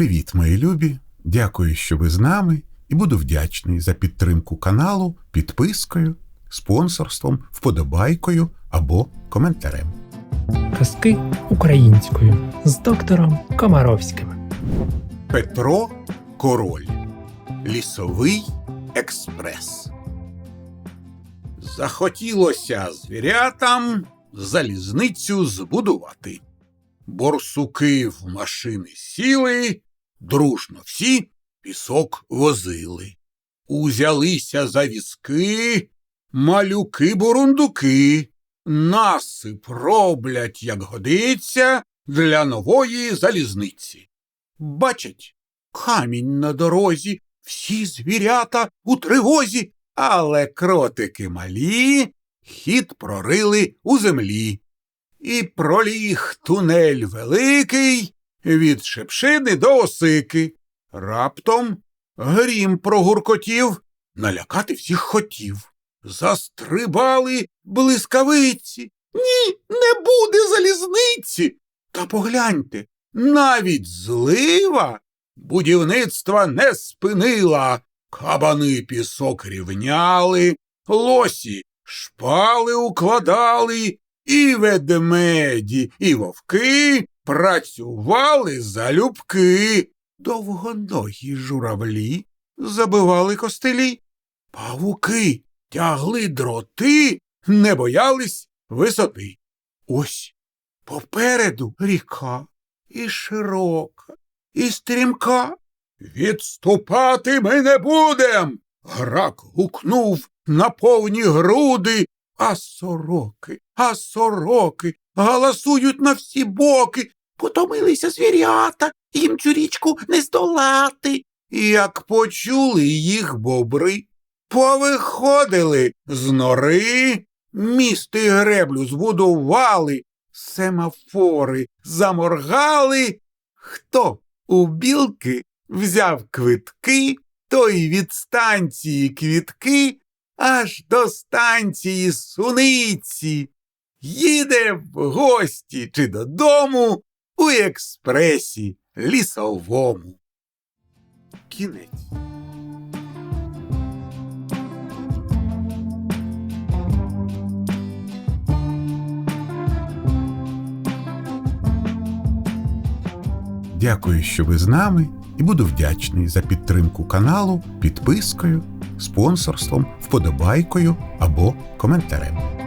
Привіт, мої любі! Дякую, що ви з нами, і буду вдячний за підтримку каналу підпискою, спонсорством, вподобайкою або коментарем. Казки українською з доктором Комаровським. Петро Король. Лісовий експрес. Захотілося звірятам залізницю збудувати. Борсуки в машини сіли, дружно всі пісок возили. Узялися за візки, малюки-бурундуки, насип роблять, як годиться, для нової залізниці. Бачать, камінь на дорозі, всі звірята у тривозі, але кротики малі хід прорили у землі. І проліг тунель великий від шепшини до осики. Раптом грім прогуркотів, налякати всіх хотів. Застрибали блискавиці. Ні, не буде залізниці. Та погляньте, навіть злива будівництва не спинила. Кабани пісок рівняли, лосі шпали укладали, і ведмеді, і вовки працювали залюбки. Довгоногі журавлі забивали костелі. Павуки тягли дроти, не боялись висоти. Ось попереду ріка і широка, і стрімка. Відступати ми не будем. Грак гукнув на повні груди, а сороки, а сороки галасують на всі боки. Потомилися звірята, їм цю річку не здолати. Як почули їх бобри, повиходили з нори, місти греблю збудували, семафори заморгали. Хто у білки взяв квитки, той від станції квітки аж до станції суниці. Їде в гості чи додому у експресі лісовому. Кінець. Дякую, що ви з нами, і буду вдячний за підтримку каналу підпискою, спонсорством, вподобайкою або коментарем.